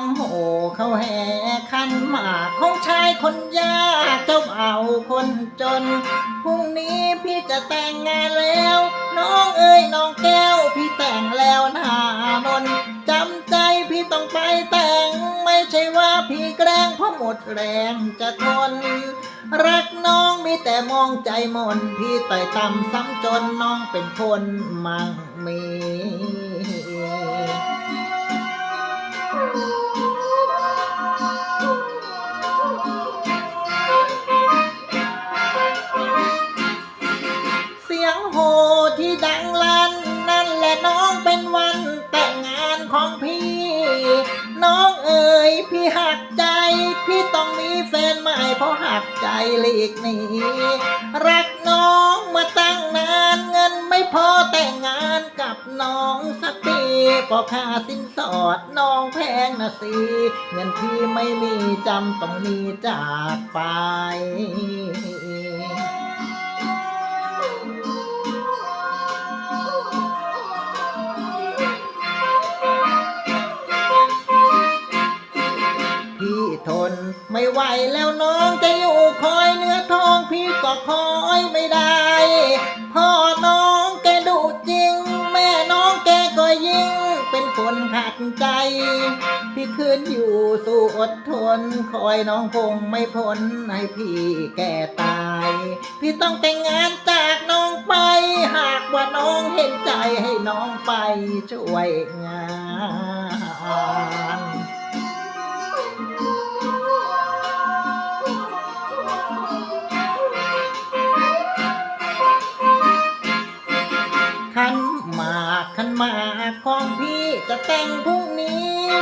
งโหเขาแห่ขันหมากของชายคนยากเจ้าเอาคนจนพรุ่งนี้พี่จะแต่งงานแล้ว น้องเอ้ยน้องแก้ว พี่แต่งแล้วนามนจำใจพี่ต้องไปแต่ง ไม่ใช่ว่าพี่แกล้งเพราะหมดแรงจะทน รักน้องมีแต่มองใจมนพี่ต่อยต่ำซ้ำจนน้องเป็นคนมั่งมีเนไม่เพราะหักใจหลีกหนีรักน้องมาตั้งนานเงินไม่พอแต่งงานกับน้องสักปีเพอค่าสินสอดน้องแพงนะสิเงินที่ไม่มีจำต้องมีจากไป พี่ทน ไม่ไหวแล้วน้องจะอยู่คอยเนื้อทองพี่ก็คอยไม่ได้ พ่อน้องแกดุจริง แม่น้องแกก็ยิ่ง เป็นคนขัดใจ พี่คืนอยู่สู่อดทน คอยน้องคงไม่พ้นให้พี่แก่ตาย พี่ต้องแต่งงานจากน้องไป หากว่าน้องเห็นใจให้น้องไปช่วยงาน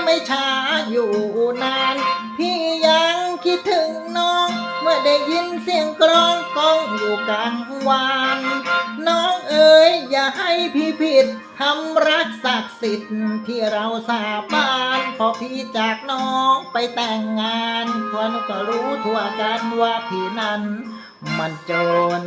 ไม่ช้าอยู่นาน พี่ยังคิดถึงน้อง เมื่อได้ยินเสียงกรองก้องอยู่กลางวานน้องเอ๋ยอย่าให้พี่ผิดคำรักศักดิ์สิทธิ์ที่เราสาบานพอพี่จากน้องไปแต่งงานคนก็รู้ทั่วกันว่าพี่นั้นมันจน